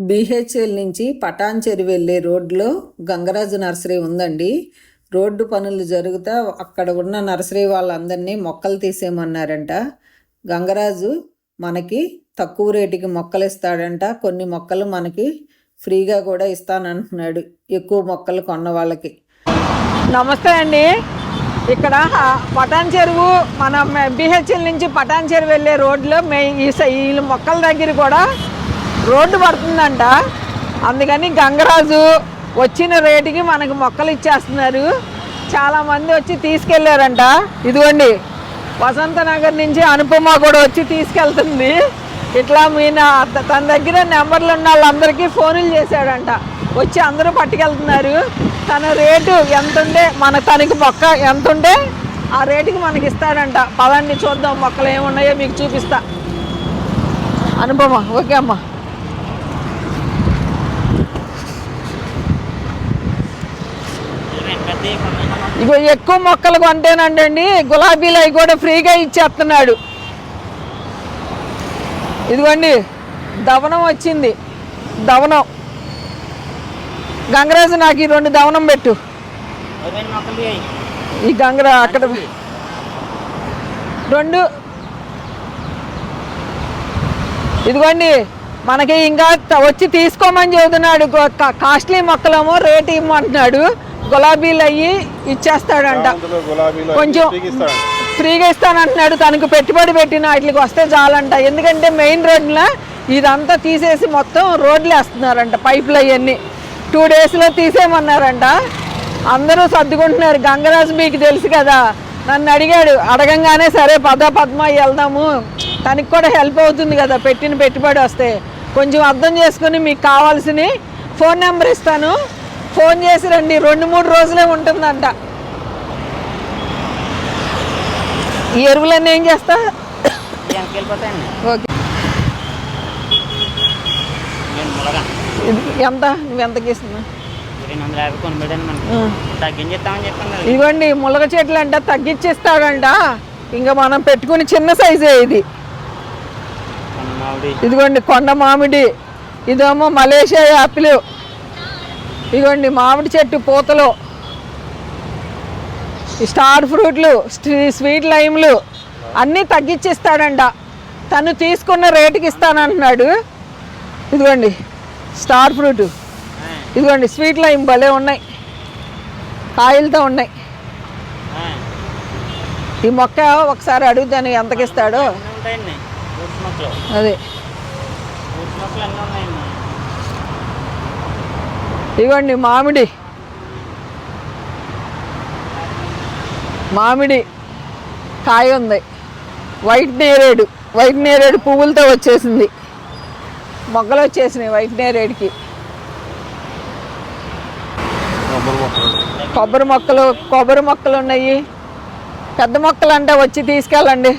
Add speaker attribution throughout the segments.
Speaker 1: BHL నుంచి పటాన్చెరు వెళ్ళే రోడ్లో గంగరాజు నర్సరీ ఉందండి. రోడ్డు పనులు జరుగుతా అక్కడ ఉన్న నర్సరీ వాళ్ళందరినీ మొక్కలు తీసేయమన్నారంట. గంగరాజు మనకి తక్కువ రేటుకి మొక్కలు ఇస్తాడంట కొన్ని మొక్కలు మనకి ఫ్రీగా కూడా ఇస్తానంటున్నాడు. ఎక్కువ మొక్కలు కొన్న వాళ్ళకి.
Speaker 2: నమస్తే అండి. ఇక్కడ పటాన్ చెరువు మన బిహెచ్ఎల్ నుంచి పటాన్ చెరువు వెళ్ళే రోడ్లో మే ఈ సై- ఈ మొక్కల దగ్గర కూడా రోడ్డు పడుతుందంట. అందుకని గంగరాజు వచ్చిన రేటుకి మనకు మొక్కలు ఇచ్చేస్తున్నారు. చాలామంది వచ్చి తీసుకెళ్ళారంట ఇదిగోండి వసంత నగర్ నుంచి అనుపమ కూడా వచ్చి తీసుకెళ్తుంది. ఇట్లా మీన తన దగ్గర నెంబర్లు ఉన్న వాళ్ళందరికీ ఫోన్లు చేశాడంట. వచ్చి అందరూ పట్టుకెళ్తున్నారు. తన రేటు ఎంత ఉంటే మన తనకి మొక్క ఎంత ఉంటే ఆ రేటుకి మనకి ఇస్తాడంట. పదండి చూద్దాం మొక్కలు ఏమున్నాయో మీకు చూపిస్తా. అనుపమ ఓకే అమ్మా. ఇగో ఎక్కువ మొక్కలు కొంటేనండి గులాబీలు అవి కూడా ఫ్రీగా ఇచ్చేస్తున్నాడు. ఇదిగోండి దవనం వచ్చింది. దవనం. గంగరాజు నాకు ఈ రెండు దవనం పెట్టు. ఈ గంగరా అక్కడ రెండు. ఇదిగోండి మనకి ఇంకా వచ్చి తీసుకోమని చెబుతున్నాడు కాస్ట్లీ మొక్కలేమో రేట్ ఇమ్మంటున్నాడు గులాబీలు అయ్యి ఇచ్చేస్తాడంట కొంచెం ఫ్రీగా ఇస్తానంటున్నాడు. తనకు పెట్టుబడి పెట్టిన వాటికి వస్తే చాలంట. ఎందుకంటే మెయిన్ రోడ్ల ఇదంతా తీసేసి మొత్తం రోడ్లు వేస్తున్నారంట పైపులు అవన్నీ టూ డేస్లో తీసేయమన్నారంట. అందరూ సర్దుకుంటున్నారు. గంగరాజు మీకు తెలుసు కదా నన్ను అడిగాడు అడగంగానే సరే పద పద్మ వెళ్దాము. తనకి కూడా హెల్ప్ అవుతుంది కదా పెట్టిన పెట్టుబడి వస్తే. కొంచెం అర్థం చేసుకుని మీకు కావాల్సిన ఫోన్ నెంబర్ ఇస్తాను. ఫోన్ చేసి రండి రెండు మూడు రోజులే ఉంటుందంట. ఈ ఎరువులన్నీ ఏం చేస్తా? ఓకే. ఎంత? నువ్వు ఎంతకి ఇస్తున్నా ఇదిగోండి ములగ చెట్లు అంట తగ్గించేస్తాడంట. ఇంకా మనం పెట్టుకుని చిన్న సైజే ఇది. ఇదిగోండి కొండ మామిడి. ఇదేమో మలేషియా యాపిల్. ఇదిగోండి మామిడి చెట్టు పూతలు. స్టార్ ఫ్రూట్లు స్వీట్ లైమ్లు అన్నీ తగ్గించిస్తాడంట తను తీసుకున్న రేటుకి ఇస్తానంటున్నాడు. ఇదిగోండి స్టార్ ఫ్రూట్. ఇదిగోండి స్వీట్ లైమ్ భలే ఉన్నాయి. కాయలతో ఉన్నాయి. ఈ మొక్క ఒకసారి అడుగుతాను ఎంతకి ఇస్తాడో
Speaker 3: అన్నీ ఉంటాయండి ఫ్రూట్స్ మొక్కలు.
Speaker 2: అదే.
Speaker 3: ఫ్రూట్స్
Speaker 2: ఇదిగోండి మామిడి. మామిడి కాయ ఉంది. వైట్ నేరేడు. వైట్ నేరేడు పువ్వులతో వచ్చేసింది. మొగ్గలు వచ్చేసినాయి వైట్ నేరేడుకి.
Speaker 4: కొబ్బరి మొక్కలు
Speaker 2: కొబ్బరి మొక్కలు ఉన్నాయి. పెద్ద మొక్కలు అంటే వచ్చి తీసుకెళ్ళండి.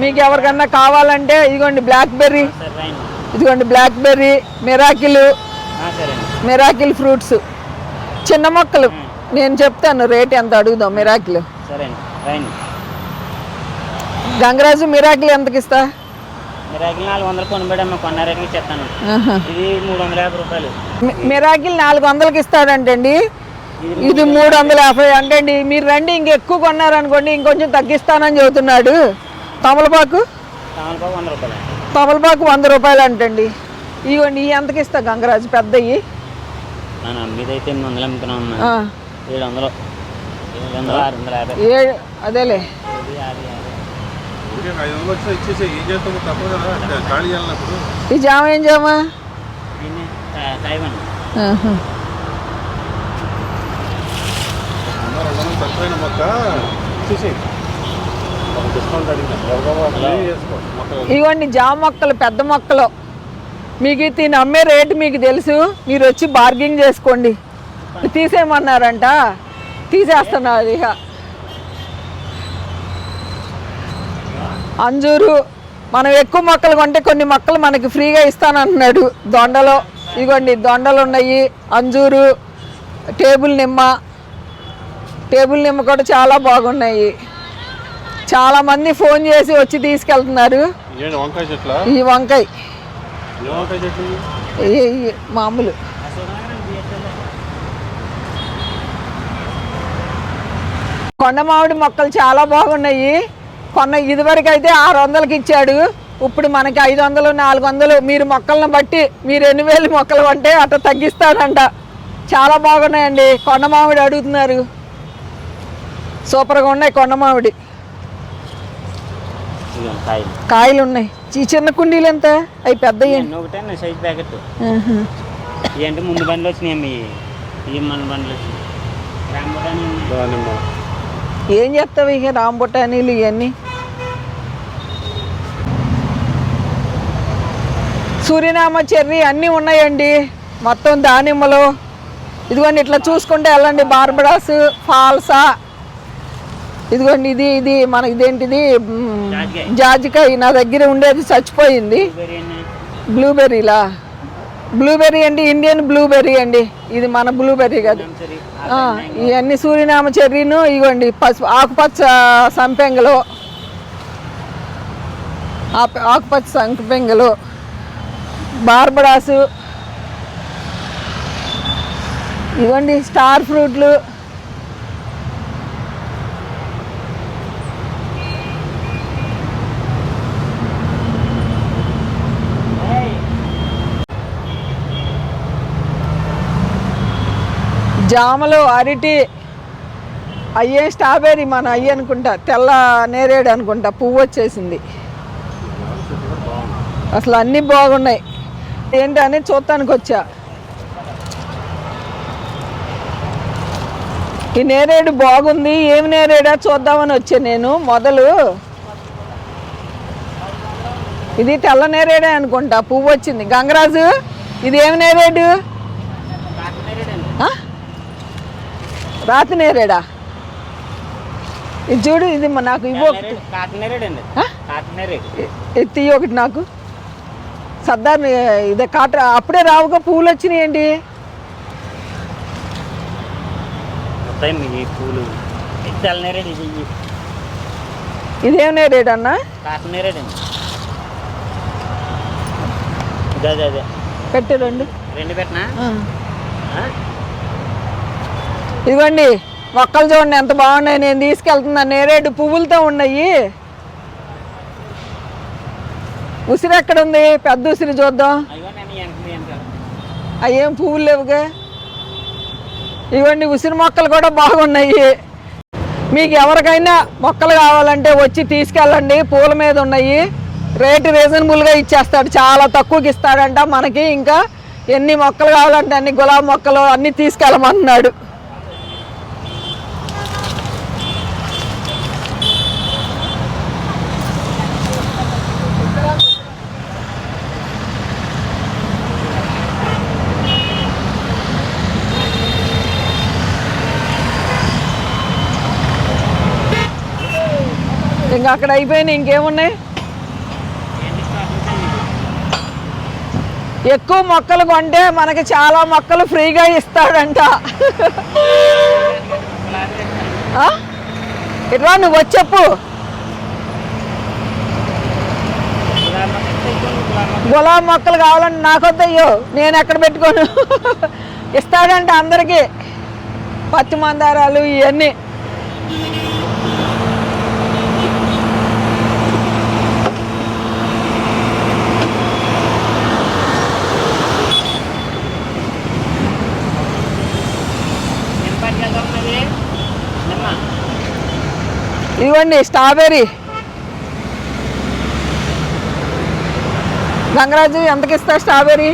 Speaker 2: మీకు ఎవరికన్నా కావాలంటే ఇదిగోండి బ్లాక్ బెర్రీ ఇదిగోండి blackberry miracle miracle fruits. చిన్న మొక్కలు. నేను చెప్తాను రేట్ ఎంత అడుగుదాం మిరాకిల్. గంగరాజు మిరాకిల్ ఎంతకి ఇస్తా
Speaker 3: మీరు అగిలి నాలుగు వందలు కొన్న చెప్తాను. ఇది మూడు వందల యాభై రూపాయలు.
Speaker 2: మి- మిరాకిల్ నాలుగు వందలకి ఇస్తాడంటండి. ఇది మూడు వందల. యాభై అంటండి. మీరు రండి ఇంకెక్కువ కొన్నారనుకోండి ఇంకొంచెం తగ్గిస్తానని చెబుతున్నాడు. తమలపాకు?
Speaker 3: తమలపాకు వంద రూపాయలు.
Speaker 2: తమలపాకు వంద రూపాయలు అంటండి. ఇవ్వండి ఈ ఎంతకి ఇస్తా గంగరాజు పెద్దవి
Speaker 3: నేను అమ్మేదైతే ఎనిమిది వందలు ఏడు వందలు ఏడు వందలు ఆరు వందల యాభై.
Speaker 2: ఏ అదేలే. ఈ జామ ఏం జామా? ఇవ్వండి జామ మొక్కలు పెద్ద మొక్కలు. మీకు దీని అమ్మే రేటు మీకు తెలుసు. మీరు వచ్చి బార్గింగ్ చేసుకోండి. తీసేయమన్నారంట. తీసేస్తున్నారు ఇక. అంజూరు మనం ఎక్కువ మొక్కలు కొంటే కొన్ని మొక్కలు మనకి ఫ్రీగా ఇస్తానంటున్నాడు దొండలు. ఇదిగోండి దొండలు ఉన్నాయి. అంజూరు టేబుల్ నిమ్మ. టేబుల్ నిమ్మ కూడా చాలా బాగున్నాయి. చాలామంది ఫోన్ చేసి వచ్చి తీసుకెళ్తున్నారు. ఈ వంకాయ
Speaker 4: ఏముంటాయి చెట్లు
Speaker 2: ఏ- ఏ- మామూలు. కొండ మామిడి మొక్కలు చాలా బాగున్నాయి. కొన్న ఇదివరకు అయితే ఆరు వందలకి ఇచ్చాడు. ఇప్పుడు మనకి ఐదు వందలు నాలుగు వందలు. మీరు మొక్కలను బట్టి మీరు ఎన్ని వేలు మొక్కలు అంటే అట్లా తగ్గిస్తాడంట. చాలా బాగున్నాయండి. కొండ మామిడి అడుగుతున్నారు. సూపర్గా ఉన్నాయి కొండ మామిడి.
Speaker 3: కాయలు
Speaker 2: ఉన్నాయి. ఈ చిన్న కుండీలు ఎంత? అవి పెద్దవి
Speaker 3: ఇవన్నీ ఒకటే సైజ్ ప్యాకెట్. ఏంటి ముందు బండ్లు వచ్చినాయి ఈ మన బండ్లు
Speaker 2: ఏం చేస్తావు ఇక రాంబుటానీలు ఇవన్నీ? సూర్యనామ చెర్రీ అన్నీ ఉన్నాయండి. మొత్తం దానిమ్మలు. ఇదిగోండి ఇట్లా చూసుకుంటే వెళ్ళండి. బార్బడాస్ ఫాల్సా ఇదిగోండి ఇది ఇది మన ఇదేంటిది?
Speaker 3: జాజికాయ.
Speaker 2: నా దగ్గర ఉండేది చచ్చిపోయింది. బ్లూబెర్రీలా? బ్లూబెర్రీ అండి ఇండియన్ బ్లూబెర్రీ అండి. ఇది మన బ్లూబెర్రీ కాదు. ఇవన్నీ సూర్యనామ చెర్రీను ఇవ్వండి పసుపు ఆకుపచ్చ సంపెంగలు. ఆకుపచ్చ సంపెంగలు. బార్బడాసు. ఇవ్వండి స్టార్ ఫ్రూట్లు. జామలు అరటి అయ్యే స్ట్రాబెర్రీ మన అయ్యి అనుకుంటా తెల్ల నేరేడు అనుకుంటా పువ్వు వచ్చేసింది. అసలు అన్నీ బాగున్నాయి. ఏంటని చూడటానికి వచ్చా. ఈ నేరేడు బాగుంది ఏమి నేరేడా చూద్దామని వచ్చా నేను మొదలు. ఇది తెల్ల నేరేడే అనుకుంటా పువ్వు వచ్చింది. గంగరాజు ఇది ఏమి నేరేడు? ఆ? రాతి నేరేడా ఇది చూడు ఇది నాకు ఇవ్వు ఒకటి. ఎత్తి ఒకటి నాకు. సర్దార్ ఇదే కాట అప్పుడే రావుగా పువ్వులు వచ్చినాయండి
Speaker 3: పూలు. ఇది
Speaker 2: నేరేడు అన్న?
Speaker 3: కాకినేరేడు అండి ఇదే అదే అదే
Speaker 2: పెట్టు రెండు.
Speaker 3: రెండు పెట్టనా?
Speaker 2: ఇదిగోండి మొక్కలు చూడండి ఎంత బాగున్నాయి. నేను తీసుకెళ్తున్నాను నేరేడు పువ్వులతో ఉన్నాయి. ఉసిరి ఎక్కడ ఉంది పెద్ద ఉసిరి చూద్దాం.
Speaker 3: అయ్యేం
Speaker 2: పువ్వులు లేవుగా? ఇవ్వండి ఉసిరి మొక్కలు కూడా బాగున్నాయి. మీకు ఎవరికైనా మొక్కలు కావాలంటే వచ్చి తీసుకెళ్ళండి. పూల మీద ఉన్నాయి. రేటు రీజనబుల్గా ఇచ్చేస్తాడు. చాలా తక్కువకి ఇస్తాడంట. మనకి ఇంకా ఎన్ని మొక్కలు కావాలంటే అన్ని గులాబీ మొక్కలు అన్నీ తీసుకెళ్ళమంటున్నాడు ఇంకా అక్కడ అయిపోయినాయి ఇంకేమున్నాయి? ఎక్కువ మొక్కలు కొంటే మనకి చాలా మొక్కలు ఫ్రీగా ఇస్తాడంట. ఆ? ఇట్లా నువ్వు వచ్చెప్పు గులాబీ మొక్కలు కావాలంటే నాకొద్దయ్యో నేను ఎక్కడ పెట్టుకోను? ఇస్తాడంట అందరికీ. పచ్చి మందారాలు ఇవన్నీ
Speaker 3: నిమ్మ పట్టుకెళ్తా ఉన్నది నిమ్మ
Speaker 2: ఇవ్వండి స్ట్రాబెర్రీ. గంగరాజు ఎంతకి ఇస్తా స్ట్రాబెర్రీ?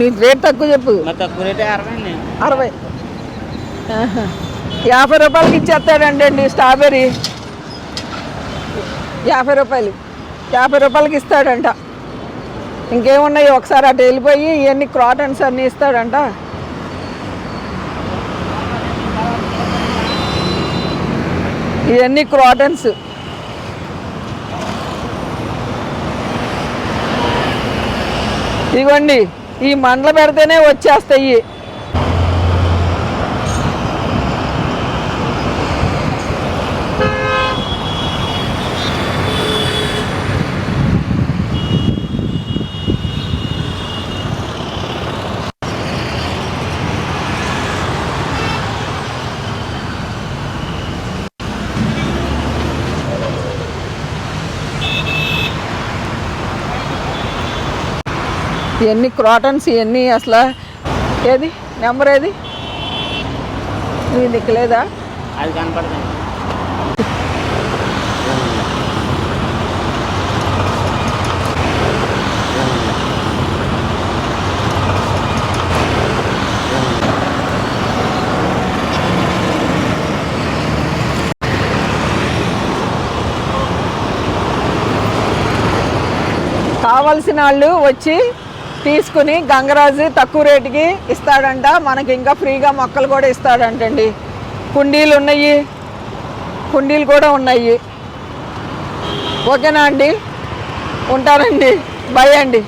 Speaker 2: నీ రేట్ తక్కువ చెప్పు.
Speaker 3: అరవై.
Speaker 2: యాభై రూపాయలకి ఇచ్చేస్తాడండి అండి స్ట్రాబెర్రీ. యాభై రూపాయలు. యాభై రూపాయలకి ఇస్తాడంట. ఇంకేమున్నాయి? ఒకసారి అటు వెళ్ళిపోయి ఇవన్నీ క్రాటన్స్ అన్నీ ఇస్తాడంట. ఇవన్నీ క్రాటన్స్. ఇదిగోండి ఈ మండలు పెడితేనే వచ్చేస్తాయి. ఇవన్నీ క్రాటన్స్ ఇవన్నీ అసలు ఏది? నెంబర్ ఏది? నీ దిక్కు లేదా?
Speaker 3: అది కనపడుతుంది
Speaker 2: కావలసిన వాళ్ళు వచ్చి తీసుకుని గంగరాజు తక్కువ రేటుకి ఇస్తాడంట. మనకి ఇంకా ఫ్రీగా మొక్కలు కూడా ఇస్తాడంటండి. కుండీలు ఉన్నాయి. కుండీలు కూడా ఉన్నాయి. ఓకేనా అండి? ఉంటానండి. బై అండి.